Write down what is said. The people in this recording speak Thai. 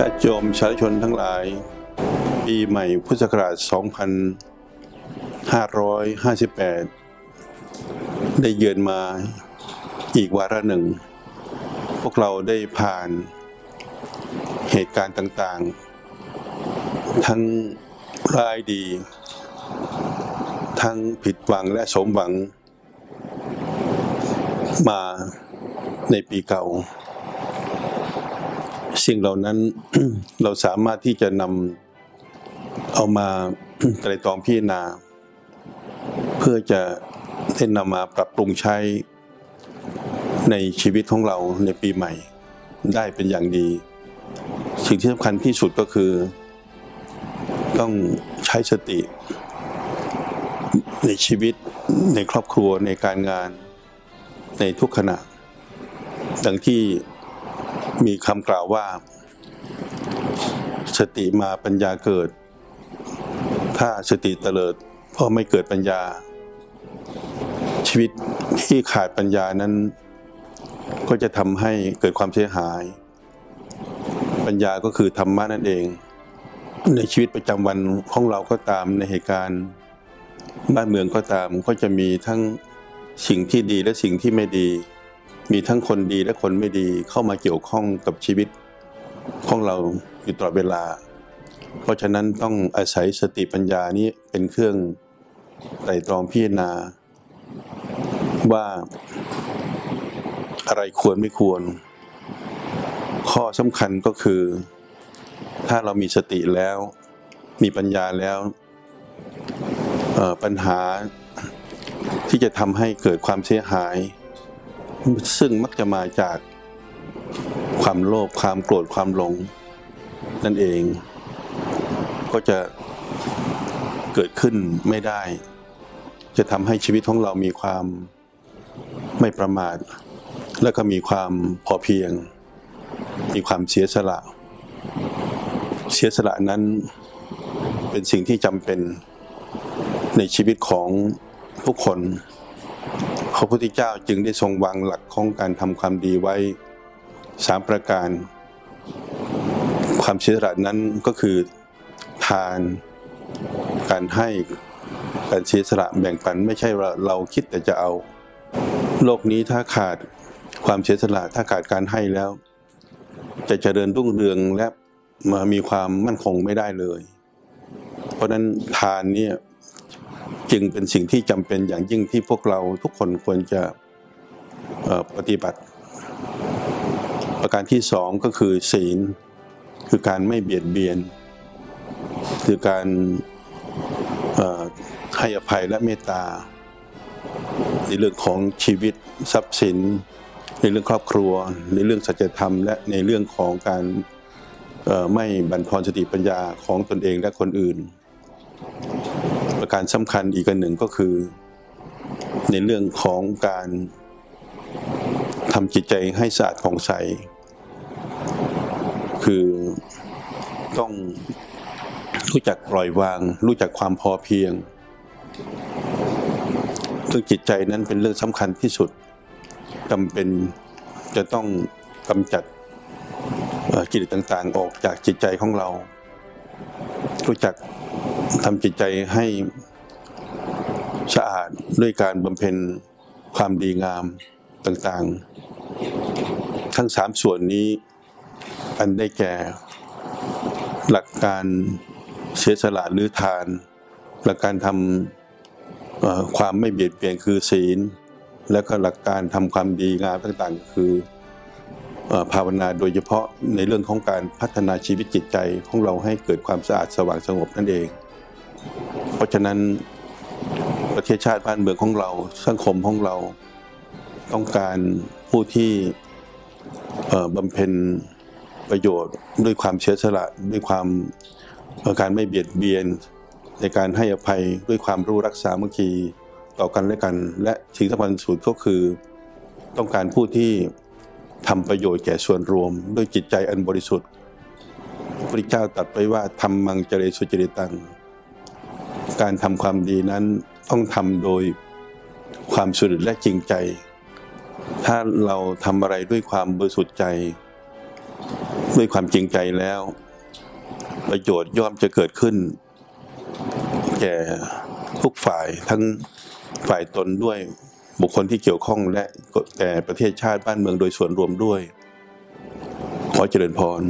ญาติโยมสาชนทั้งหลาย ปีใหม่พุทธศักราช 2558 ได้เยือนมาอีกวาระหนึ่ง พวกเราได้ผ่านเหตุการณ์ต่างๆ ทั้งร้ายดี ทั้งผิดหวังและสมหวังมาในปีเก่า สิ่งเหล่านั้นเราสามารถที่จะนำเอามาไตรตรองพิจารณา เพื่อจะได้นำมาปรับปรุงใช้ในชีวิตของเราในปีใหม่ได้เป็นอย่างดี สิ่งที่สำคัญที่สุดก็คือ ต้องใช้สติ ในชีวิตในครอบครัวในการงานในทุกขณะ ดังที่ มีคำกล่าวว่า สติมาปัญญาเกิด ถ้าสติเตลิดก็ไม่เกิดปัญญา ชีวิตที่ขาดปัญญานั้น ก็จะทำให้เกิดความเสียหาย ปัญญาก็คือธรรมะนั่นเอง ในชีวิตประจำวันของเราก็ตามในเหตุการณ์บ้านเมืองก็ตามก็จะมีทั้งสิ่งที่ดีและสิ่งที่ไม่ดี มีทั้งคนดีและคนไม่ดีเข้ามาเกี่ยวข้องกับชีวิตของเราอยู่ตลอดเวลา เพราะฉะนั้นต้องอาศัยสติปัญญานี้เป็นเครื่องไตรตรองพิจารณา ว่าอะไรควรไม่ควร ข้อสำคัญก็คือ ถ้าเรามีสติแล้ว มีปัญญาแล้วปัญหาที่จะทำให้เกิดความเสียหาย ซึ่งมักจะมาจากความโลภความโกรธความหลง นั่นเอง ก็จะเกิดขึ้นไม่ได้ จะทำให้ชีวิตของเรามีความไม่ประมาท และก็มีความพอเพียง มีความเสียสละ เสียสละนั้นเป็นสิ่งที่จำเป็นในชีวิตของทุกคน พระพุทธเจ้าจึงได้ทรงวางหลักของการทำความดีไว้สามประการ ความเสียสละนั้นก็คือทาน การให้การเสียสละแบ่งปันไม่ใช่ว่าเราคิดแต่จะเอา โลกนี้ถ้าขาดความเสียสละถ้าขาดการให้แล้ว จะเจริญรุ่งเรืองและมามีความมั่นคงไม่ได้เลย เพราะฉะนั้นทานเนี่ย จึงเป็นสิ่งที่จำเป็นอย่างยิ่งที่พวกเราทุกคนควรจะปฏิบัติ ประการที่สองก็คือศีล คือการไม่เบียดเบียน คือการให้อภัยและเมตตา ในเรื่องของชีวิตทรัพย์สิน ในเรื่องครอบครัว ในเรื่องสัจธรรม และในเรื่องของการไม่บั่นทอนสติปัญญาของตนเองและคนอื่น ประการสำคัญอีกหนึ่งก็คือ ในเรื่องของการทำจิตใจให้สะอาดผ่องใส คือต้องรู้จักปล่อยวาง รู้จักความพอเพียงเรื่องจิตใจนั้นเป็นเรื่องสำคัญที่สุดจำเป็นจะต้องกำจัดกิเลสต่างๆ ออกจากจิตใจของเรา รู้จัก ทำจิตใจให้สะอาดด้วยการบำเพ็ญความดีงามต่างๆ ทั้งสามส่วนนี้ อันได้แก่ หลักการเสียสละหรือทาน หลักการทำความไม่เบียดเบียนคือศีล และก็หลักการทำความดีงามต่างๆ คือภาวนาโดยเฉพาะในเรื่องของการพัฒนาชีวิตจิตใจของเราให้เกิดความสะอาดสว่างสงบนั่นเอง เพราะฉะนั้นประเทศชาติบ้านเมืองของเราสังคมของเราต้องการผู้ที่บำเพ็ญประโยชน์ด้วยความเสียสละด้วยความการไม่เบียดเบียน ในการให้อภัยด้วยความรู้รักษาเมื่อคีต่อกันและกัน และสิ่งสำคัญสุดก็คือ ต้องการผู้ที่ทำประโยชน์แก่ส่วนรวม ด้วยจิตใจอันบริสุทธิ์พระเจ้าตรัสไว้ว่าทำมังเจริสุจริตัง การทำความดีนั้นต้องทำโดยความสุจริตและจริงใจ ถ้าเราทำอะไรด้วยความบริสุทธิ์ใจดด้วยความจริงใจแล้ว ประโยชน์ย่อมจะเกิดขึ้น แก่ทุกฝ่ายทั้งฝ่ายตนด้วยบุคคลที่เกี่ยวข้องและแก่ประเทศชาติบ้านเมืองโดยส่วนรวมด้วย ขอเจริญพร